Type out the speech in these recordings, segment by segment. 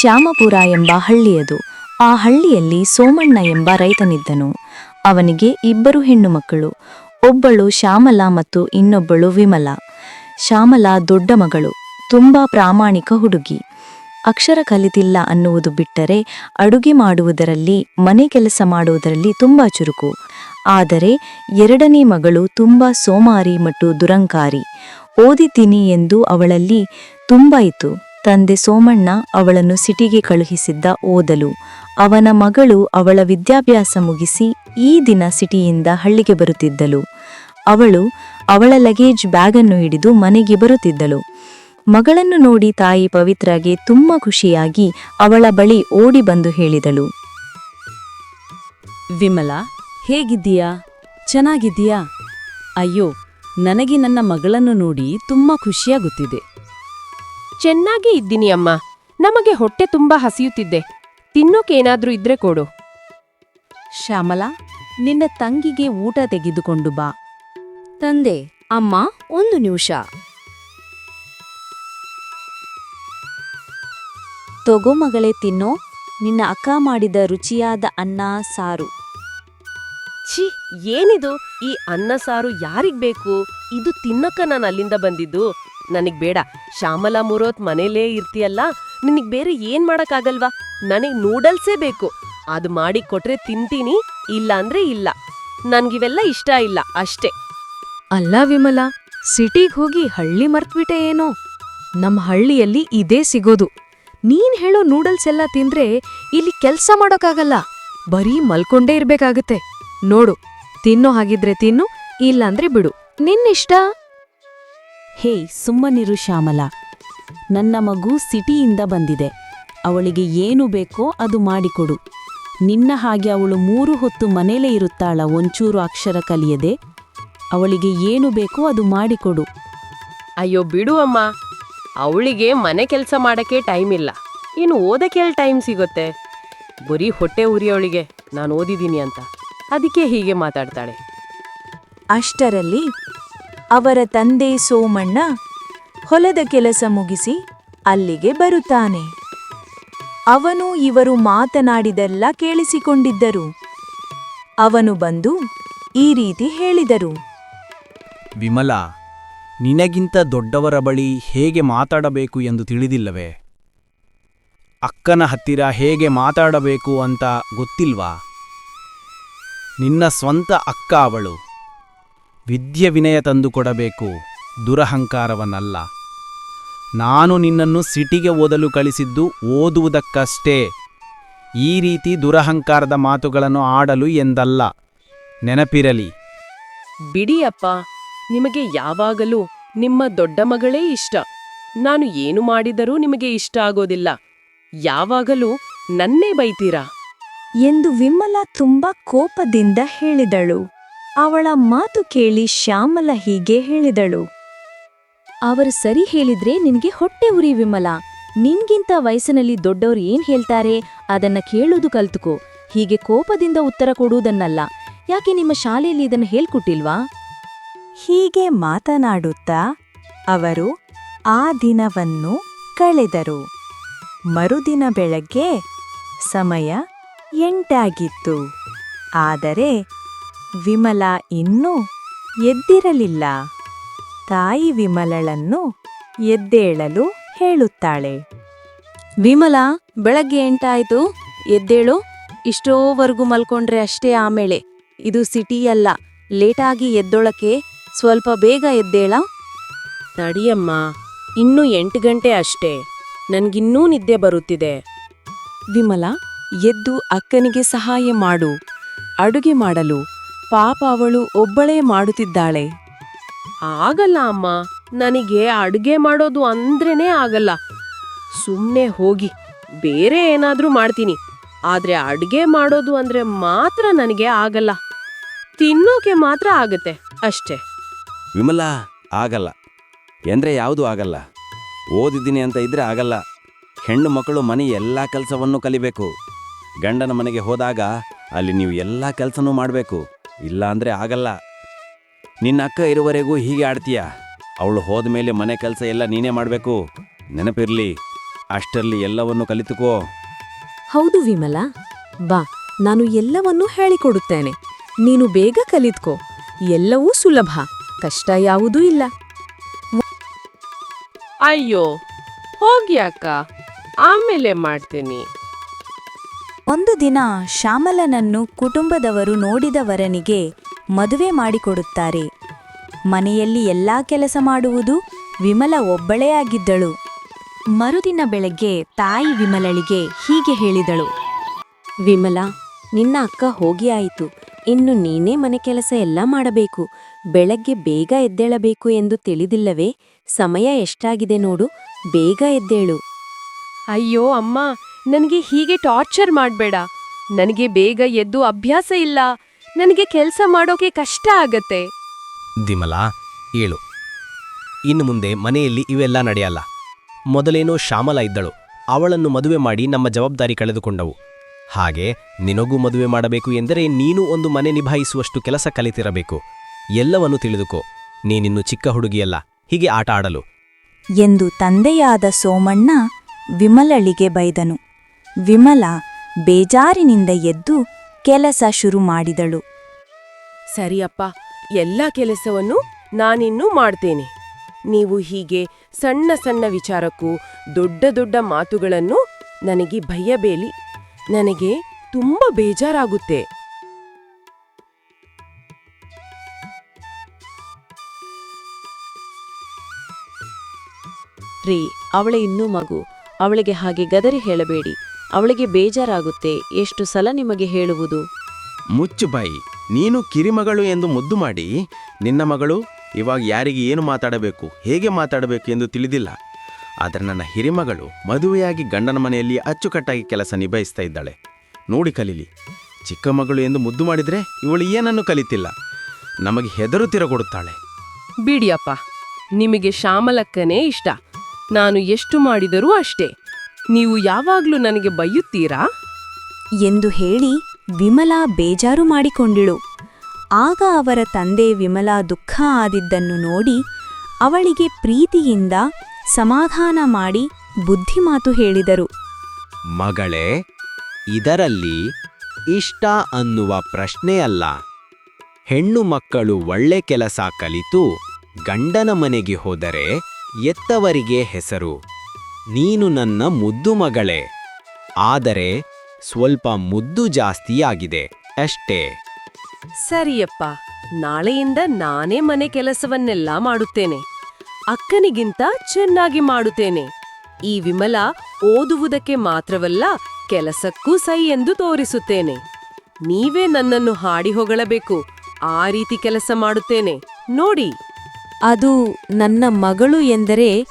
ಶ್ಯಾಮಪುರ ಎಂಬ ಹಳ್ಳಿಯದು. ಆ ಹಳ್ಳಿಯಲ್ಲಿ ಸೋಮಣ್ಣ ಎಂಬ ರೈತನಿದ್ದನು. ಅವನಿಗೆ ಇಬ್ಬರು ಹೆಣ್ಣು ಮಕ್ಕಳು ಒಬ್ಬಳು ಶ್ಯಾಮಲ ಮತ್ತು ಇನ್ನೊಬ್ಬಳು ವಿಮಲ. ಶ್ಯಾಮಲ ದೊಡ್ಡ ಮಗಳು, ತುಂಬಾ ಪ್ರಾಮಾಣಿಕ ಹುಡುಗಿ. ಅಕ್ಷರ ಕಲಿತಿಲ್ಲ ಅನ್ನುವುದು ಬಿಟ್ಟರೆ ಅಡುಗೆ ಮಾಡುವುದರಲ್ಲಿ, ಮನೆ ಕೆಲಸ ಮಾಡುವುದರಲ್ಲಿ ತುಂಬಾ ಚುರುಕು. ಆದರೆ ಎರಡನೇ ಮಗಳು ತುಂಬಾ ಸೋಮಾರಿ ಮತ್ತು ದುರಂಕಾರಿ. ಓದಿತೀನಿ ಎಂದು ಅವಳಲ್ಲಿ ತುಂಬಾ ಇತ್ತು. ತಂದೆ ಸೋಮಣ್ಣ ಅವಳನ್ನು ಸಿಟಿಗೆ ಕಳುಹಿಸಿದ್ದ ಓದಲು. ಅವನ ಮಗಳು ಅವಳ ವಿದ್ಯಾಭ್ಯಾಸ ಮುಗಿಸಿ ಈ ದಿನ ಸಿಟಿಯಿಂದ ಹಳ್ಳಿಗೆ ಬರುತ್ತಿದ್ದಳು. ಅವಳು ಅವಳ ಲಗೇಜ್ ಬ್ಯಾಗನ್ನು ಹಿಡಿದು ಮನೆಗೆ ಬರುತ್ತಿದ್ದಳು. ಮಗಳನ್ನು ನೋಡಿ ತಾಯಿ ಪವಿತ್ರಗೆ ತುಂಬ ಖುಷಿಯಾಗಿ ಅವಳ ಬಳಿ ಓಡಿ ಬಂದು ಹೇಳಿದಳು. ವಿಮಲಾ, ಹೇಗಿದ್ದೀಯಾ? ಚೆನ್ನಾಗಿದ್ದೀಯಾ? ಅಯ್ಯೋ, ನನಗೆ ನನ್ನ ಮಗಳನ್ನು ನೋಡಿ ತುಂಬ ಖುಷಿಯಾಗುತ್ತಿದೆ. ಚೆನ್ನಾಗಿ ಇದ್ದೀನಿ ಅಮ್ಮ. ನಮಗೆ ಹೊಟ್ಟೆ ತುಂಬಾ ಹಸಿಯುತ್ತಿದ್ದೆ ತಿನ್ನೋಕೇನಾದ್ರೂ ಇದ್ರೆ ಕೊಡು. ಶ್ಯಾಮಲಾ ನಿನ್ನ ತಂಗಿಗೆ ಊಟ ತೆಗೆದುಕೊಂಡು ಬಾ. ತಂದೆ ಅಮ್ಮ ಒಂದು ನಿಮಿಷ. ತಗೋ ಮಗಳೇ ತಿನ್ನೋ. ನಿನ್ನ ಅಕ್ಕ ಮಾಡಿದ ರುಚಿಯಾದ ಅನ್ನ ಸಾರು. ಛೀ ಏನಿದು? ಈ ಅನ್ನ ಸಾರು ಯಾರಿಗ್ ಬೇಕು? ಇದು ತಿನ್ನಕ್ಕ ನಾನು ಅಲ್ಲಿಂದ ಬಂದಿದ್ದು. ನನಗ್ ಬೇಡ. ಶ್ಯಾಮಲಾ ಮುರೋತ್ ಮನೇಲೇ ಇರ್ತೀಯಲ್ಲ, ನಿನಗ್ ಬೇರೆ ಏನ್ ಮಾಡಕ್ಕಾಗಲ್ವಾ? ನನಗ್ ನೂಡಲ್ಸೇ ಬೇಕು. ಅದು ಮಾಡಿ ಕೊಟ್ರೆ ತಿಂತೀನಿ ಇಲ್ಲ ಅಂದ್ರೆ ಇಲ್ಲ. ನನ್ಗಿವೆಲ್ಲ ಇಷ್ಟ ಇಲ್ಲ, ಅಷ್ಟೇ. ಅಲ್ಲ ವಿಮಲ, ಸಿಟಿಗ್ ಹೋಗಿ ಹಳ್ಳಿ ಮರ್ತ್ಬಿಟ್ಟೆ ಏನೋ? ನಮ್ ಹಳ್ಳಿಯಲ್ಲಿ ಇದೇ ಸಿಗೋದು. ನೀನ್ ಹೇಳೋ ನೂಡಲ್ಸ್ ಎಲ್ಲ ತಿಂದ್ರೆ ಇಲ್ಲಿ ಕೆಲ್ಸ ಮಾಡೋಕ್ಕಾಗಲ್ಲ. ಬರೀ ಮಲ್ಕೊಂಡೇ ಇರ್ಬೇಕಾಗತ್ತೆ. ನೋಡು, ತಿನ್ನೋ ಹಾಗಿದ್ರೆ ತಿನ್ನು, ಇಲ್ಲಾಂದ್ರೆ ಬಿಡು. ನಿನ್ನಿಷ್ಟ? ಹೇ ಸುಮ್ಮನಿರು ಶ್ಯಾಮಲ. ನನ್ನ ಮಗು ಸಿಟಿಯಿಂದ ಬಂದಿದೆ. ಅವಳಿಗೆ ಏನು ಬೇಕೋ ಅದು ಮಾಡಿಕೊಡು. ನಿನ್ನ ಹಾಗೆ ಅವಳು ಮೂರು ಹೊತ್ತು ಮನೇಲೇ ಇರುತ್ತಾಳ ಒಂಚೂರು ಅಕ್ಷರ ಕಲಿಯದೆ. ಅವಳಿಗೆ ಏನು ಬೇಕೋ ಅದು ಮಾಡಿಕೊಡು. ಅಯ್ಯೋ ಬಿಡು ಅಮ್ಮ. ಅವಳಿಗೆ ಮನೆ ಕೆಲಸ ಮಾಡಕ್ಕೆ ಟೈಮ್ ಇಲ್ಲ. ಇನ್ನು ಓದಕ್ಕೆ ಟೈಮ್ ಸಿಗುತ್ತೆ? ಬರೀ ಹೊಟ್ಟೆ ಉರಿ ಅವಳಿಗೆ. ನಾನು ಓದಿದ್ದೀನಿ ಅಂತ. ಅದಕ್ಕೆ ಹೀಗೆ ಮಾತಾಡ್ತಾಳೆ. ಅಷ್ಟರಲ್ಲಿ ಅವರ ತಂದೆ ಸೋಮಣ್ಣ ಹೊಲದ ಕೆಲಸ ಮುಗಿಸಿ ಅಲ್ಲಿಗೆ ಬರುತ್ತಾನೆ. ಅವನು ಇವರು ಮಾತನಾಡಿದೆಲ್ಲ ಕೇಳಿಸಿಕೊಂಡಿದ್ದರು. ಅವನು ಬಂದು ಈ ರೀತಿ ಹೇಳಿದರು. ವಿಮಲಾ, ನಿನಗಿಂತ ದೊಡ್ಡವರ ಬಳಿ ಹೇಗೆ ಮಾತಾಡಬೇಕು ಎಂದು ತಿಳಿದಿಲ್ಲವೇ? ಅಕ್ಕನ ಹತ್ತಿರ ಹೇಗೆ ಮಾತಾಡಬೇಕು ಅಂತ ಗೊತ್ತಿಲ್ವಾ? ನಿನ್ನ ಸ್ವಂತ ಅಕ್ಕ ಅವಳು. ವಿದ್ಯೆ ವಿನಯ ತಂದುಕೊಡಬೇಕು ದುರಹಂಕಾರವನ್ನಲ್ಲ. ನಾನು ನಿನ್ನನ್ನು ಸಿಟಿಗೆ ಓದಲು ಕಳಿಸಿದ್ದು ಓದುವುದಕ್ಕಷ್ಟೇ. ಈ ರೀತಿ ದುರಹಂಕಾರದ ಮಾತುಗಳನ್ನು ಆಡಲು ಎಂದಲ್ಲ. ನೆನಪಿರಲಿ. ಬಿಡಿಯಪ್ಪ ನಿಮಗೆ ಯಾವಾಗಲೂ ನಿಮ್ಮ ದೊಡ್ಡ ಮಗಳೇ ಇಷ್ಟ. ನಾನು ಏನು ಮಾಡಿದರೂ ನಿಮಗೆ ಇಷ್ಟ ಆಗೋದಿಲ್ಲ. ಯಾವಾಗಲೂ ನನ್ನೇ ಬೈತೀರಾ? ಎಂದು ವಿಮಲ ತುಂಬಾ ಕೋಪದಿಂದ ಹೇಳಿದಳು. ಅವಳ ಮಾತು ಕೇಳಿ ಶ್ಯಾಮಲ ಹೀಗೆ ಹೇಳಿದಳು. ಅವರು ಸರಿ ಹೇಳಿದ್ರೆ ನಿನಗೆ ಹೊಟ್ಟೆ ಉರಿ ವಿಮಲ. ನಿನ್ಗಿಂತ ವಯಸ್ಸಿನಲ್ಲಿ ದೊಡ್ಡವರು ಏನ್ ಹೇಳ್ತಾರೆ? ಅದನ್ನ ಕೇಳೋದು ಕಲ್ತುಕೋ. ಹೀಗೆ ಕೋಪದಿಂದ ಉತ್ತರ ಕೊಡುವುದನ್ನಲ್ಲ. ಯಾಕೆ ನಿಮ್ಮ ಶಾಲೆಯಲ್ಲಿ ಇದನ್ನ ಹೇಳ್ಕೊಟ್ಟಿಲ್ವಾ? ಹೀಗೆ ಮಾತನಾಡುತ್ತಾ ಅವರು ಆ ದಿನವನ್ನು ಕಳೆದರು. ಮರುದಿನ ಬೆಳಗ್ಗೆ ಸಮಯ ಎಂಟಾಗಿತ್ತು. ಆದರೆ ವಿಮಲ ಇನ್ನೂ ಎದ್ದಿರಲಿಲ್ಲ. ತಾಯಿ ವಿಮಲಳನ್ನು ಎದ್ದೇಳಲು ಹೇಳುತ್ತಾಳೆ. ವಿಮಲ ಬೆಳಗ್ಗೆ ಎಂಟಾಯ್ತು? ಎದ್ದೇಳು? ಇಷ್ಟೋವರೆಗೂ ಮಲ್ಕೊಂಡ್ರೆ ಅಷ್ಟೇ ಆಮೇಲೆ ಇದು ಸಿಟಿಯಲ್ಲ. ಲೇಟಾಗಿ ಎದ್ದೊಳಕ್ಕೆ ಸ್ವಲ್ಪ ಬೇಗ ಎದ್ದೇಳ? ತಡಿಯಮ್ಮ ಇನ್ನೂ ಎಂಟು ಗಂಟೆ ಅಷ್ಟೇ. ನನಗಿನ್ನೂ ನಿದ್ದೆ ಬರುತ್ತಿದೆ. ವಿಮಲ ಎದ್ದು ಅಕ್ಕನಿಗೆ ಸಹಾಯ ಮಾಡು. ಅಡುಗೆ ಮಾಡಲು. ಪಾಪ ಅವಳು ಒಬ್ಬಳೇ ಮಾಡುತ್ತಿದ್ದಾಳೆ. ಆಗಲ್ಲ ಅಮ್ಮ, ನನಗೆ ಅಡುಗೆ ಮಾಡೋದು ಅಂದ್ರೇನೇ ಆಗಲ್ಲ. ಸುಮ್ಮನೆ ಹೋಗಿ, ಬೇರೆ ಏನಾದರೂ ಮಾಡ್ತೀನಿ. ಆದರೆ ಅಡುಗೆ ಮಾಡೋದು ಅಂದರೆ ಮಾತ್ರ ನನಗೆ ಆಗಲ್ಲ. ತಿನ್ನೋಕೆ ಮಾತ್ರ ಆಗತ್ತೆ, ಅಷ್ಟೇ. ವಿಮಲಾ, ಆಗಲ್ಲ. ಎಂದ್ರೆ ಯಾವುದು ಆಗಲ್ಲ? ಓದಿದ್ದೀನಿ ಅಂತ ಇದ್ರೆ ಆಗಲ್ಲ. ಹೆಣ್ಣು ಮಕ್ಕಳು ಮನೆ ಎಲ್ಲ ಕೆಲಸವನ್ನು ಕಲಿಬೇಕು. ಗಂಡನ ಮನೆಗೆ ಹೋದಾಗ ಅಲ್ಲಿ ನೀವು ಎಲ್ಲ ಕೆಲಸನೂ ಮಾಡಬೇಕು. ಇಲ್ಲ ಅಂದರೆ ಆಗಲ್ಲ. ನಿನ್ನ ಅಕ್ಕ ಇರುವವರೆಗೂ ಹೀಗೆ ಆಡ್ತೀಯ? ಅವಳು ಹೋದ ಮೇಲೆ ಮನೆ ಕೆಲಸ ಎಲ್ಲ ನೀನೇ ಮಾಡಬೇಕು. ನೆನಪಿರ್ಲಿ ಅಷ್ಟರಲ್ಲಿ ಎಲ್ಲವನ್ನು ಕಲಿತುಕೋ. ಹೌದು ವಿಮಲ. ಬಾ ನಾನು ಎಲ್ಲವನ್ನೂ ಹೇಳಿಕೊಡುತ್ತೇನೆ. ನೀನು ಬೇಗ ಕಲಿತ್ಕೋ. ಎಲ್ಲವೂ ಸುಲಭ. ಕಷ್ಟ ಯಾವುದೂ ಇಲ್ಲ. ಅಯ್ಯೋ ಹೋಗ್ಯಾಕ ಅಕ್ಕ? ಆಮೇಲೆ ಮಾಡ್ತೀನಿ. ಒಂದು ದಿನ ಶ್ಯಾಮಲನನ್ನು ಕುಟುಂಬದವರು ನೋಡಿದ ವರನಿಗೆ ಮದುವೆ ಮಾಡಿಕೊಡುತ್ತಾರೆ. ಮನೆಯಲ್ಲಿ ಎಲ್ಲಾ ಕೆಲಸ ಮಾಡುವುದು ವಿಮಲ ಒಬ್ಬಳೇ ಆಗಿದ್ದಳು. ಮರುದಿನ ಬೆಳಗ್ಗೆ ತಾಯಿ ವಿಮಲಳಿಗೆ ಹೀಗೆ ಹೇಳಿದಳು. ವಿಮಲ, ನಿನ್ನ ಅಕ್ಕ ಹೋಗಿ ಆಯಿತು. ಇನ್ನು ನೀನೇ ಮನೆ ಕೆಲಸ ಎಲ್ಲ ಮಾಡಬೇಕು. ಬೆಳಗ್ಗೆ ಬೇಗ ಎದ್ದೇಳಬೇಕು ಎಂದು ತಿಳಿದಿಲ್ಲವೇ? ಸಮಯ ಎಷ್ಟಾಗಿದೆ ನೋಡು. ಬೇಗ ಎದ್ದೇಳು. ಅಯ್ಯೋ ಅಮ್ಮ ನನಗೆ ಹೀಗೆ ಟಾರ್ಚರ್ ಮಾಡಬೇಡ. ನನಗೆ ಬೇಗ ಎದ್ದು ಅಭ್ಯಾಸ ಇಲ್ಲ. ನನಗೆ ಕೆಲಸ ಮಾಡೋಕೆ ಕಷ್ಟ ಆಗತ್ತೆ. ದಿಮಲಾ ಏಳು. ಇನ್ನು ಮುಂದೆ ಮನೆಯಲ್ಲಿ ಇವೆಲ್ಲ ನಡೆಯಲ್ಲ. ಮೊದಲೇನೋ ಶ್ಯಾಮಲ ಇದ್ದಳು. ಅವಳನ್ನು ಮದುವೆ ಮಾಡಿ ನಮ್ಮ ಜವಾಬ್ದಾರಿ ಕಳೆದುಕೊಂಡವು. ಹಾಗೆ ನಿನಗೂ ಮದುವೆ ಮಾಡಬೇಕು ಎಂದರೆ ನೀನು ಒಂದು ಮನೆ ನಿಭಾಯಿಸುವಷ್ಟು ಕೆಲಸ ಕಲಿತಿರಬೇಕು. ಎಲ್ಲವನ್ನೂ ತಿಳಿದುಕೋ. ನೀನಿನ್ನು ಚಿಕ್ಕ ಹುಡುಗಿಯಲ್ಲ. ಹೀಗೆ ಆಟ ಆಡಲು. ಎಂದು ತಂದೆಯಾದ ಸೋಮಣ್ಣ ವಿಮಲಳಿಗೆ ಬೈದನು. ವಿಮಲ ಬೇಜಾರಿನಿಂದ ಎದ್ದು ಕೆಲಸ ಶುರು ಮಾಡಿದಳು. ಸರಿಯಪ್ಪ ಎಲ್ಲ ಕೆಲಸವನ್ನು ನಾನಿನ್ನೂ ಮಾಡ್ತೇನೆ. ನೀವು ಹೀಗೆ ಸಣ್ಣ ಸಣ್ಣ ವಿಚಾರಕ್ಕೂ ದೊಡ್ಡ ದೊಡ್ಡ ಮಾತುಗಳನ್ನು ನನಗೆ ಭಯಬೇಲಿ ನನಗೆ ತುಂಬ ಬೇಜಾರಾಗುತ್ತೆ. ರೀ ಅವಳೆ ಇನ್ನೂ ಮಗು. ಅವಳಿಗೆ ಹಾಗೆ ಗದರಿ ಹೇಳಬೇಡಿ. ಅವಳಿಗೆ ಬೇಜಾರಾಗುತ್ತೆ ಎಷ್ಟು ಸಲ ನಿಮಗೆ ಹೇಳುವುದು? ಮುಚ್ಚು ಬಾಯಿ ನೀನು ಕಿರಿಮಗಳು ಎಂದು ಮುದ್ದು ಮಾಡಿ ನಿನ್ನ ಮಗಳು ಇವಾಗ ಯಾರಿಗೆ ಏನು ಮಾತಾಡಬೇಕು ಹೇಗೆ ಮಾತಾಡಬೇಕು ಎಂದು ತಿಳಿದಿಲ್ಲ. ಆದರೆ ನನ್ನ ಹಿರಿಮಗಳು ಮದುವೆಯಾಗಿ ಗಂಡನ ಮನೆಯಲ್ಲಿ ಅಚ್ಚುಕಟ್ಟಾಗಿ ಕೆಲಸ ನಿಭಾಯಿಸ್ತಾ ಇದ್ದಾಳೆ. ನೋಡಿ ಕಲೀಲಿ ಚಿಕ್ಕ ಮಗಳು ಎಂದು ಮುದ್ದು ಮಾಡಿದರೆ ಇವಳು ಏನನ್ನು ಕಲಿತಿಲ್ಲ. ನಮಗೆ ಹೆದರುತ್ತಿರ ತಿರಗೊಡುತ್ತಾಳೆ ಬಿಡಿಯಪ್ಪ ನಿಮಗೆ ಶ್ಯಾಮಲಕ್ಕನೇ ಇಷ್ಟ. ನಾನು ಎಷ್ಟು ಮಾಡಿದರೂ ಅಷ್ಟೇ. ನೀವು ಯಾವಾಗ್ಲೂ ನನಗೆ ಬೈಯುತ್ತೀರಾ? ಎಂದು ಹೇಳಿ ವಿಮಲಾ ಬೇಜಾರು ಮಾಡಿಕೊಂಡಿಳು. ಆಗ ಅವರ ತಂದೆ ವಿಮಲಾ ದುಃಖ ಆದಿದ್ದನ್ನು ನೋಡಿ ಅವಳಿಗೆ ಪ್ರೀತಿಯಿಂದ ಸಮಾಧಾನ ಮಾಡಿ ಬುದ್ಧಿಮಾತು ಹೇಳಿದರು. ಮಗಳೇ ಇದರಲ್ಲಿ ಇಷ್ಟ ಅನ್ನುವ ಪ್ರಶ್ನೆಯಲ್ಲ ಹೆಣ್ಣು ಮಕ್ಕಳು ಒಳ್ಳೆ ಕೆಲಸ ಕಲಿತು ಗಂಡನ ಮನೆಗೆ ಹೋದರೆ ಎತ್ತವರಿಗೆ ಹೆಸರು. ನೀನು ನನ್ನ ಮುದ್ದು ಮಗಳೇ. ಆದರೆ ಸ್ವಲ್ಪ ಮುದ್ದು ಜಾಸ್ತಿಯಾಗಿದೆ ಅಷ್ಟೇ. ಸರಿಯಪ್ಪ ನಾಳೆಯಿಂದ ನಾನೇ ಮನೆ ಕೆಲಸವನ್ನೆಲ್ಲ ಮಾಡುತ್ತೇನೆ. ಅಕ್ಕನಿಗಿಂತ ಚೆನ್ನಾಗಿ ಮಾಡುತ್ತೇನೆ. ಈ ವಿಮಲ ಓದುವುದಕ್ಕೆ ಮಾತ್ರವಲ್ಲ ಕೆಲಸಕ್ಕೂ ಸೈ ಎಂದು ತೋರಿಸುತ್ತೇನೆ. ನೀವೇ ನನ್ನನ್ನು ಹಾಡಿ ಹೊಗಳಬೇಕು. ಆ ರೀತಿ ಕೆಲಸ ಮಾಡುತ್ತೇನೆ. ನೋಡಿ. ಅದು ನನ್ನ ಮಗಳು ಎಂದರೆ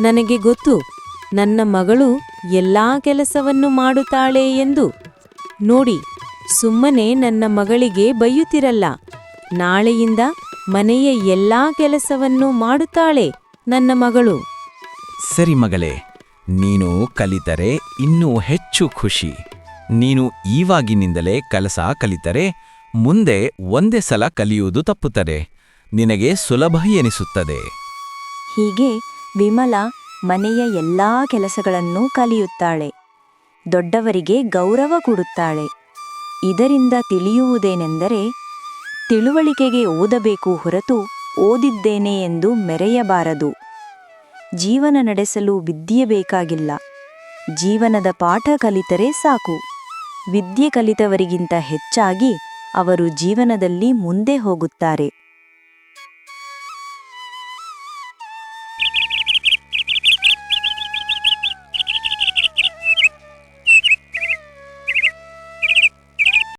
ನನಗೆ ಗೊತ್ತು. ನನ್ನ ಮಗಳು ಎಲ್ಲ ಕೆಲಸವನ್ನು ಮಾಡುತ್ತಾಳೆ ಎಂದು. ನೋಡಿ ಸುಮ್ಮನೆ ನನ್ನ ಮಗಳಿಗೆ ಬೈಯುತ್ತಿರಲ್ಲ. ನಾಳೆಯಿಂದ ಮನೆಯ ಎಲ್ಲ ಕೆಲಸವನ್ನು ಮಾಡುತ್ತಾಳೆ ನನ್ನ ಮಗಳು. ಸರಿ ಮಗಳೇ ನೀನು ಕಲಿತರೆ ಇನ್ನೂ ಹೆಚ್ಚು ಖುಷಿ. ನೀನು ಈವಾಗಿನಿಂದಲೇ ಕೆಲಸ ಕಲಿತರೆ ಮುಂದೆ ಒಂದೇ ಸಲ ಕಲಿಯುವುದು ತಪ್ಪುತ್ತದೆ. ನಿನಗೆ ಸುಲಭ ಎನಿಸುತ್ತದೆ. ಹೀಗೆ ವಿಮಲ ಮನೆಯ ಎಲ್ಲಾ ಕೆಲಸಗಳನ್ನು ಕಲಿಯುತ್ತಾಳೆ. ದೊಡ್ಡವರಿಗೆ ಗೌರವ ಕೊಡುತ್ತಾಳೆ. ಇದರಿಂದ ತಿಳಿಯುವುದೇನೆಂದರೆ, ತಿಳುವಳಿಕೆಗೆ ಓದಬೇಕು ಹೊರತು ಓದಿದ್ದೇನೆ ಎಂದು ಮೆರೆಯಬಾರದು. ಜೀವನ ನಡೆಸಲು ವಿದ್ಯೆ ಬೇಕಾಗಿಲ್ಲ. ಜೀವನದ ಪಾಠ ಕಲಿತರೆ ಸಾಕು. ವಿದ್ಯೆ ಕಲಿತವರಿಗಿಂತ ಹೆಚ್ಚಾಗಿ ಅವರು ಜೀವನದಲ್ಲಿ ಮುಂದೆ ಹೋಗುತ್ತಾರೆ.